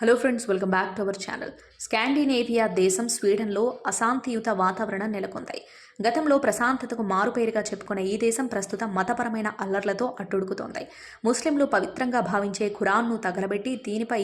Hello friends welcome back to our channel Scandinavia దేశం స్వీడన్లో అశాంతియుత వాతావరణం నెలకొంది గతంలో ప్రశాంతతకు మారుపేరుగా చెప్పుకునే ఈ దేశం ప్రస్తుతం మతపరమైన అల్లర్లతో అట్టుడుకుతోంది ముస్లింలు పవిత్రంగా భావించే ఖురాన్ను తగలబెట్టి దీనిపై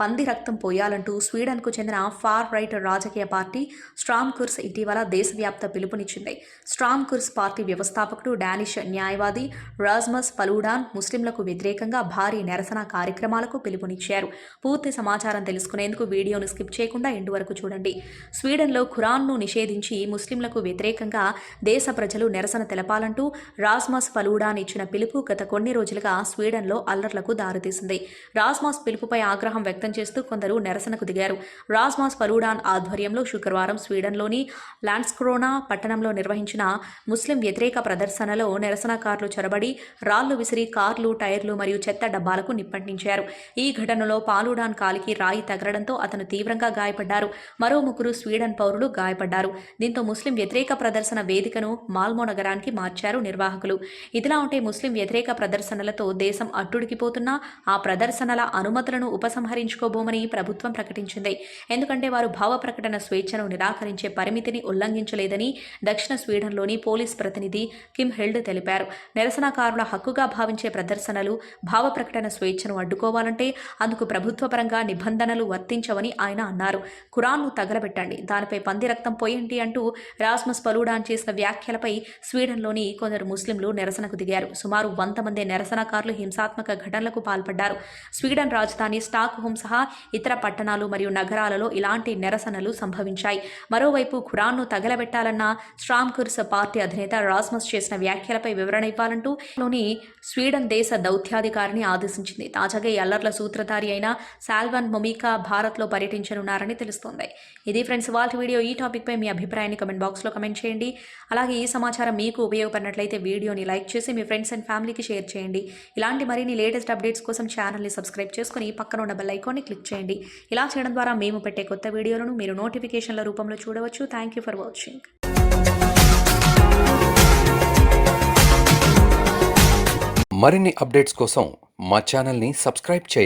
పంది రక్తం పోయాలంటూ స్వీడన్కు చెందిన ఫార్ రైట్ రాజకీయ పార్టీ స్ట్రామ్ కుర్స్ ఇటీవల దేశవ్యాప్త పిలుపునిచ్చింది. స్ట్రామ్ కుర్స్ పార్టీ వ్యవస్థాపకుడు డానిష్ న్యాయవాది రాజ్మస్ పలూడాన్ ముస్లింలకు వ్యతిరేకంగా భారీ నిరసన కార్యక్రమాలకు పిలుపునిచ్చారు. పూర్తి సమాచారం తెలుసుకునేందుకు వీడియోను స్కిప్ చేయకుండా ఎండు వరకు చూడండి. స్వీడన్లో ఖురాన్ను నిషేధించి ముస్లింలకు వ్యతిరేకంగా దేశ ప్రజలు నిరసన తెలపాలంటూ రాజ్మస్ పలూడాన్ ఇచ్చిన పిలుపు గత కొన్ని రోజులుగా స్వీడన్లో అల్లర్లకు దారితీసింది. రాజ్మాస్ పిలుపుపై ఆగ్రహం వ్యక్తం చేస్తూ కొందరు నిరసనకు దిగారు. రాజ్మాస్ పలూడాన్ ఆధ్వర్యంలో శుక్రవారం స్వీడన్లోని లాండ్స్క్రోనా పట్టణంలో నిర్వహించిన ముస్లిం వ్యతిరేక ప్రదర్శనలో నిరసనకారులు చొరబడి రాళ్ళు విసిరి కార్లు టైర్లు మరియు చెత్త డబ్బాలకు నిప్పంటించారు. ఈ ఘటనలో పాలుడాన్ కాలికి రాయి తగలడంతో అతను తీవ్రంగా గాయపడ్డారు. మరో ముగ్గురు స్వీడన్ పౌరులు గాయపడ్డారు. దీంతో ముస్లిం వ్యతిరేక ప్రదర్శన వేదికను మాల్మో నగరానికి మార్చారు నిర్వాహకులు. ఇదిలా ఉంటే ముస్లిం వ్యతిరేక ప్రదర్శనలతో దేశం అట్టుడికిపోతున్నా ఆ ప్రదర్శనల అనుమతులను ఉపసంహరించుకోబోమని ప్రభుత్వం ప్రకటించింది. ఎందుకంటే వారు భావ ప్రకటన స్వేచ్ఛను నిరాకరించే పరిమితిని ఉల్లంఘించలేదని దక్షిణ స్వీడన్లోని పోలీస్ ప్రతినిధి కిమ్ హెల్డ్ తెలిపారు. నిరసనకారుల హక్కుగా భావించే ప్రదర్శనలు భావ ప్రకటన స్వేచ్ఛను అడ్డుకోవాలంటే అందుకు ప్రభుత్వపరంగా నిబంధనలు వర్తించవని ఆయన అన్నారు. ఖురాన్ను తగలబెట్టండి. దానిపై పంది రక్తం పోయండి అంటూ రాస్మస్ పలూడాన్ చేసిన వ్యాఖ్యలపై స్వీడన్లోని కొందరు ముస్లింలు నిరసనకు దిగారు. సుమారు వంద మంది నిరసనకారులు హింసాత్మక ఘటనలకు పాల్పడ్డారు. స్వీడన్ రాజధాని స్టాక్ హోమ్ సహా ఇతర పట్టణాలు మరియు నగరాలలో ఇలాంటి నిరసనలు సంభవించాయి. మరోవైపు ఖురాన్ను తగలబెట్టాలన్న స్ట్రామ్కుర్స్ పార్టీ అధినేత రాస్మస్ చేసిన వ్యాఖ్యలపై వివరణ ఇవ్వాలంటూ లోని స్వీడన్ దేశ దౌత్యాధికారిని ఆదేశించింది. తాజాగా ఈ అల్లర్ల సూత్రధారి అయిన సాల్వన్ మొమికా భారత్లో పర్యటించనున్నారని తెలుస్తోంది. ఇది ఫ్రెండ్స్ వాళ్ళ వీడియో. ఈ టాపిక్పై మీ అభిప్రాయాన్ని కమెంట్ బాక్స్లో కమెంట్ చేయండి. అలాగే ఈ సమాచారం మీకు ఉపయోగపడినట్లయితే వీడియోని లైక్ చేసి మీ ఫ్రెండ్స్ అండ్ ఫ్యామిలీకి షేర్ చేయండి. ఇలాంటి మరిన్ని లేటెస్ట్ అప్డేట్స్ కోసం ఛానల్ని సబ్స్క్రైబ్ చేసుకుని పక్కన ఉన్న బెల్ ఐకాన్ని క్లిక్ చేయండి. ఇలా చేయడం ద్వారా మేము పెట్టే కొత్త వీడియోలను మీరు నోటిఫికేషన్ల రూపంలో చూడవచ్చు. థ్యాంక్ యూ ఫర్ వాచింగ్ మరిన్ని అప్డేట్స్ కోసం మా ఛానల్ని సబ్స్క్రైబ్ చేయండి.